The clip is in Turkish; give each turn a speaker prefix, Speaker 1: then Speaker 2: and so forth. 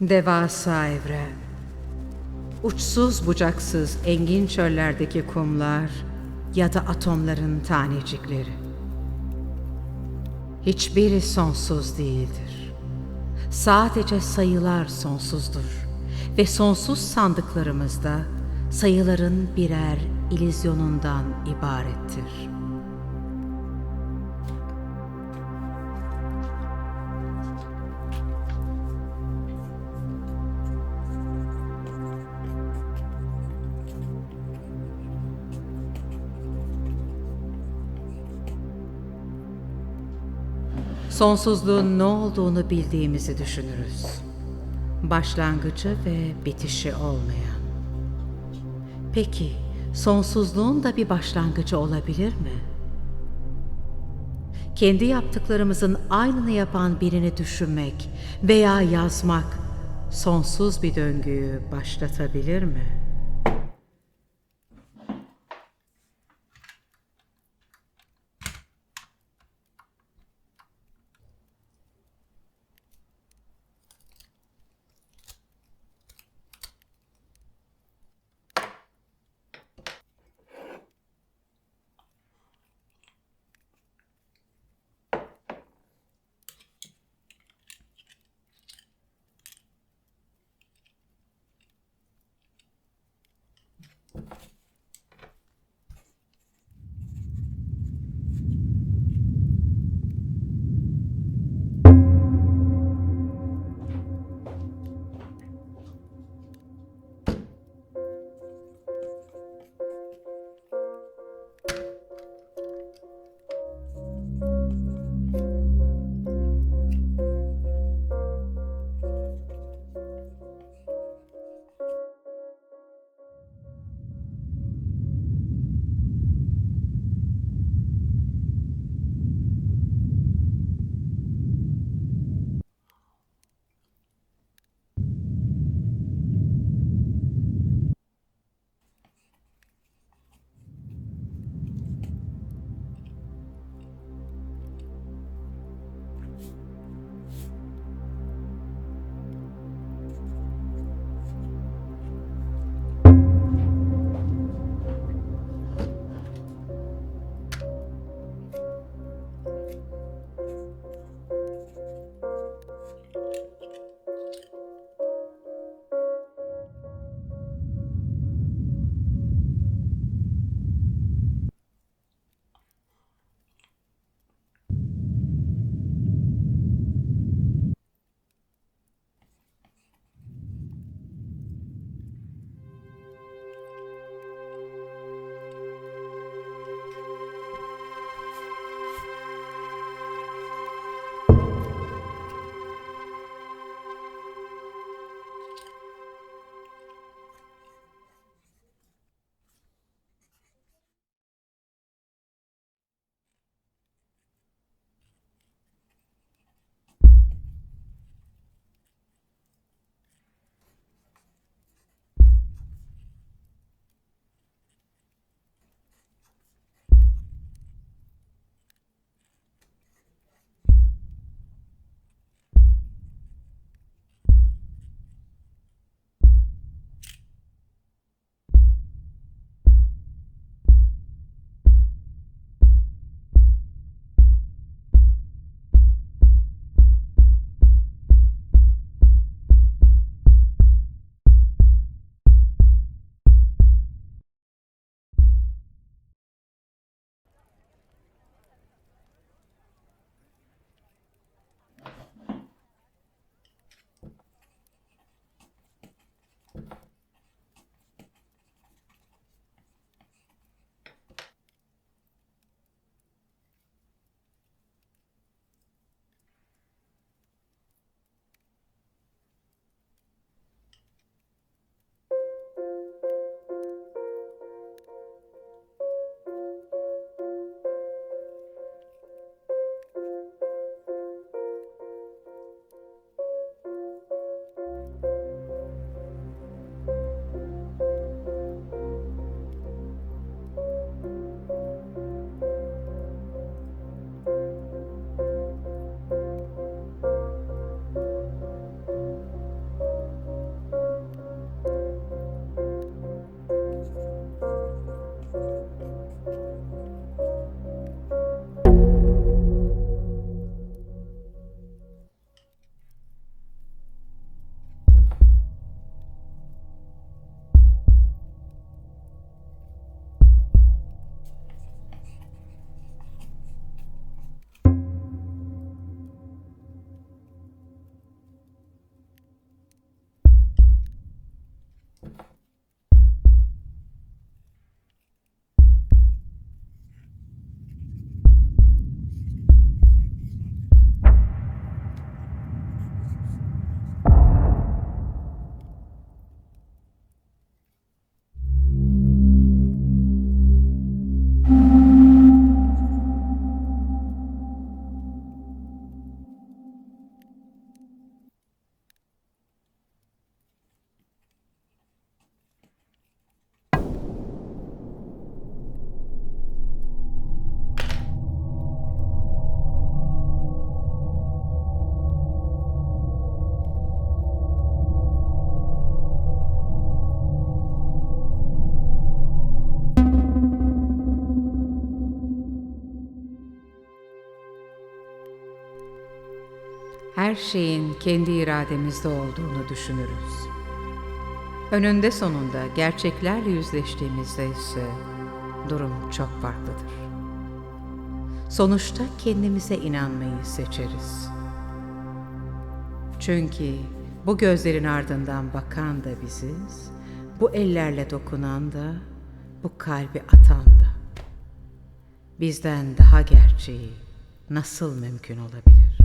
Speaker 1: Devasa evren. Uçsuz bucaksız engin çöllerdeki kumlar ya da atomların tanecikleri. Hiçbiri sonsuz değildir. Sadece sayılar sonsuzdur ve sonsuz sandıklarımızda sayıların birer ilizyonundan ibarettir. Sonsuzluğun ne olduğunu bildiğimizi düşünürüz. Başlangıcı ve bitişi olmayan. Peki, sonsuzluğun da bir başlangıcı olabilir mi? Kendi yaptıklarımızın aynını yapan birini düşünmek veya yazmak sonsuz bir döngüyü başlatabilir mi? Her şeyin kendi irademizde olduğunu düşünürüz. Önünde sonunda gerçeklerle yüzleştiğimizde ise durum çok farklıdır. Sonuçta kendimize inanmayı seçeriz. Çünkü bu gözlerin ardından bakan da biziz, bu ellerle dokunan da, bu kalbi atan da. Bizden daha gerçeği nasıl mümkün olabilir?